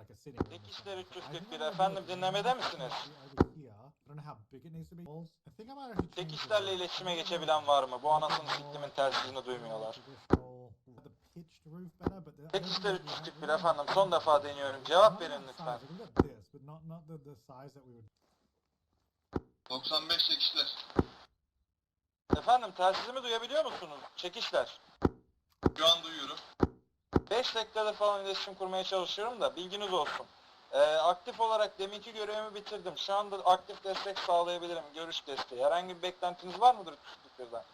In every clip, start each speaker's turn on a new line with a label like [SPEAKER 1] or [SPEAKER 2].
[SPEAKER 1] like a sitting room or
[SPEAKER 2] Dikişler
[SPEAKER 1] something. I think
[SPEAKER 2] 341
[SPEAKER 1] I might
[SPEAKER 2] efendim, dinlemede misiniz? Tek işlerle iletişime geçebilen var mı? Bu anasını siktimin
[SPEAKER 1] a
[SPEAKER 2] telsizini duymuyorlar. Tek işler
[SPEAKER 1] think we have-
[SPEAKER 2] 341
[SPEAKER 1] we don't have
[SPEAKER 2] efendim. Son defa deniyorum. Cevap verin lütfen.
[SPEAKER 1] size, we can get this, but not not the, the size that we would
[SPEAKER 3] 95 çekişler.
[SPEAKER 2] Efendim telsizimi duyabiliyor musunuz? Çekişler.
[SPEAKER 3] Şu an duyuyorum.
[SPEAKER 2] 5 dakikada falan iletişim kurmaya çalışıyorum da bilginiz olsun. Ee, aktif olarak deminki görevimi bitirdim. Şu anda aktif destek sağlayabilirim. Görüş desteği. Herhangi bir beklentiniz var mıdır 341'den?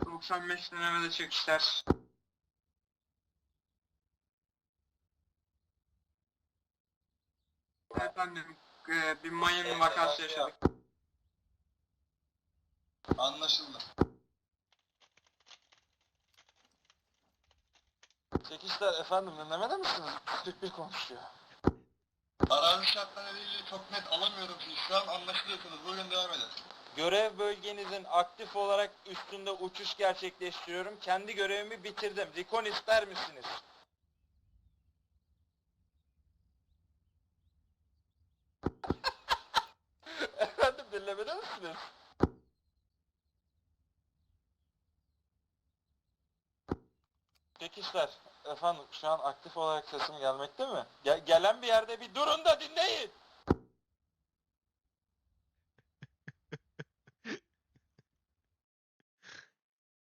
[SPEAKER 4] ...95 denemede çekişler. Efendim, e, bir mayın vakası yaşadık.
[SPEAKER 3] Anlaşıldı.
[SPEAKER 2] Çekişler efendim dinlemede misiniz? 41 konuşuyor.
[SPEAKER 3] Arazi şartları ilgili çok net alamıyorum ki. Şu an anlaşılıyorsunuz. Buyurun devam edin.
[SPEAKER 2] Görev bölgenizin aktif olarak üstünde uçuş gerçekleştiriyorum. Kendi görevimi bitirdim. Recon ister misiniz? Efendim dinlemede misiniz? Çekişler. Efendim şu an aktif olarak sesim gelmekte mi? Ge- gelen bir yerde bir durun da dinleyin.